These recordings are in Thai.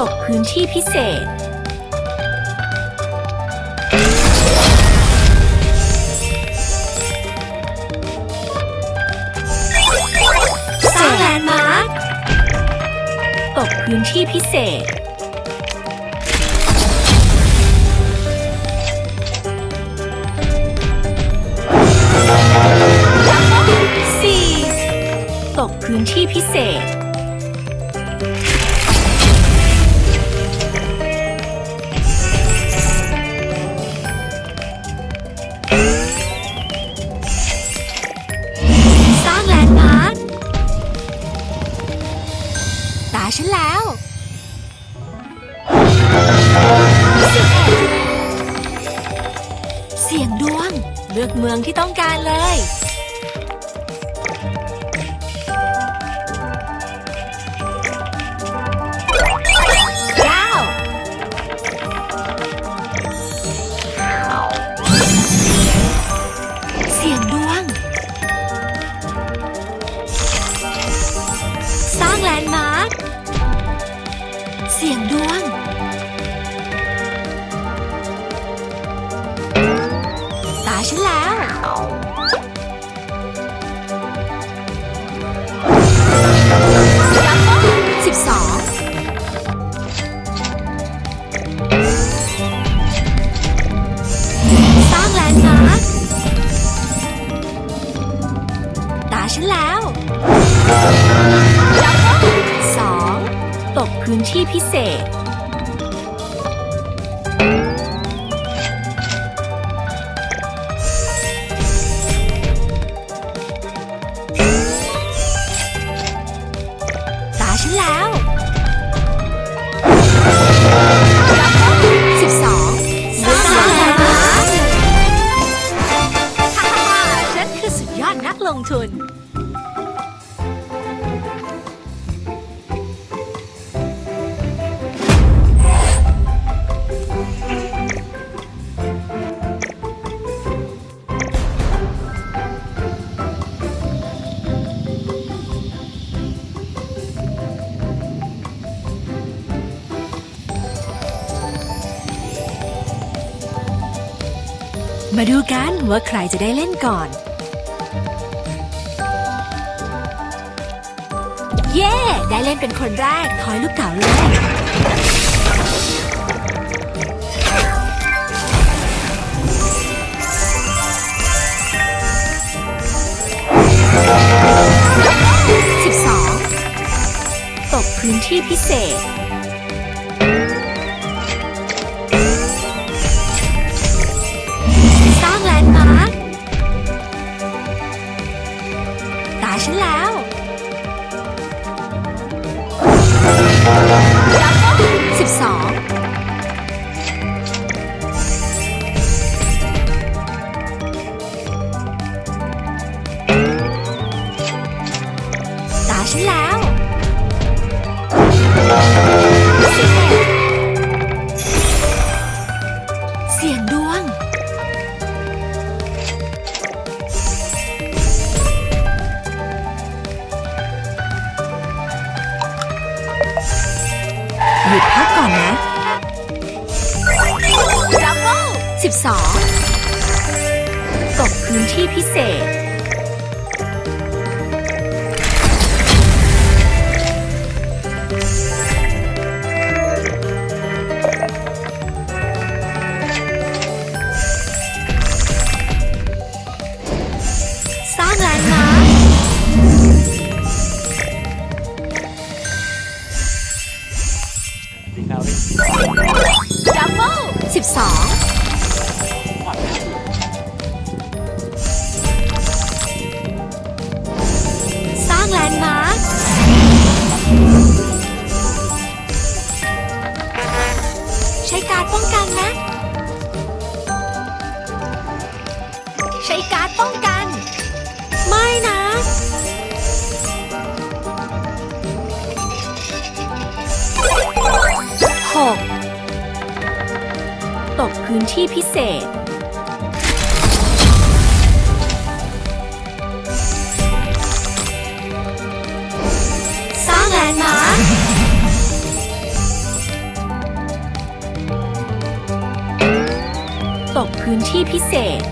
ที่พิเศษ สร้างแลนด์มาร์คตกพื้นที่พิเศษ สี่ตกพื้นที่พิเศษ ที่ต้องการเลย พื้นที่พิเศษ ตาฉันแล้วสิบสองสร้างแลนด์มาร์คฮ่าฮ่าฮ่าฉันคือสุดยอดนักลงทุน มาดูกันว่าใครจะได้เล่นก่อน เย้ ได้เล่นเป็นคนแรกทอยลูกเต๋าเลยสิบสองตกพื้นที่พิเศษ กพื้นที่พิเศษ ใช้การป้องกันนะ ใช้การป้องกัน ไม่นะหกตกพื้นที่พิเศษ ตกพื้นที่พิเศษ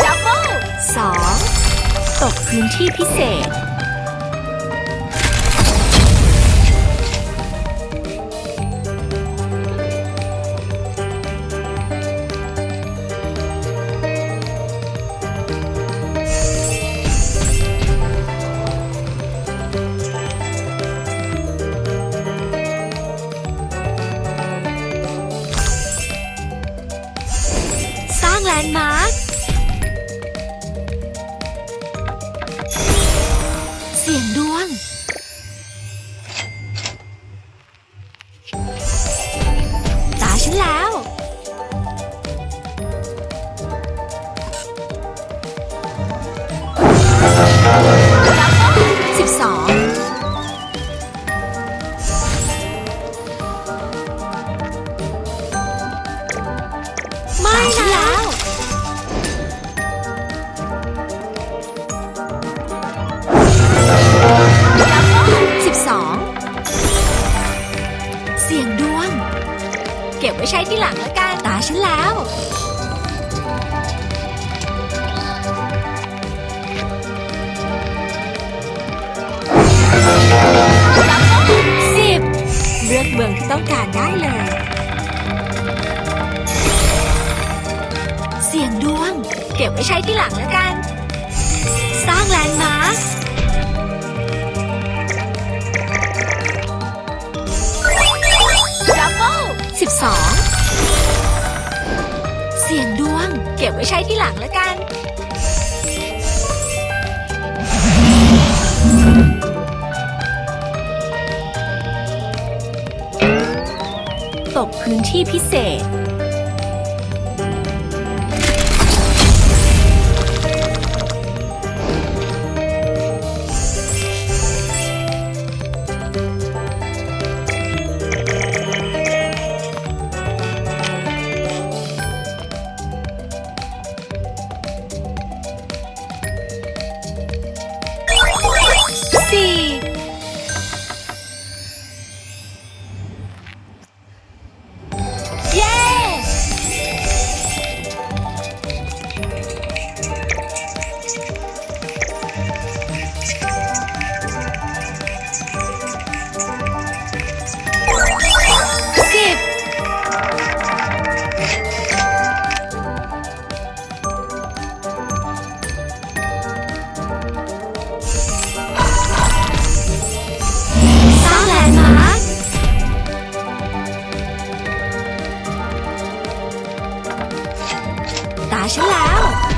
ดับเบิล 2. ตกพื้นที่พิเศษ ใช้ที่หลังแล้วกันตาฉันแล้ว สิบเลือกเมืองที่ต้องการได้เลย เสียงดวง เก็บไว้ใช้ที่หลังแล้วกัน สร้างแลนด์มาร์คดับเบิลสิบสอง สี่ยงดวง เก็บไว้ใช้ที่หลังแล้วกัน ตกพื้นที่พิเศษ ตาฉัน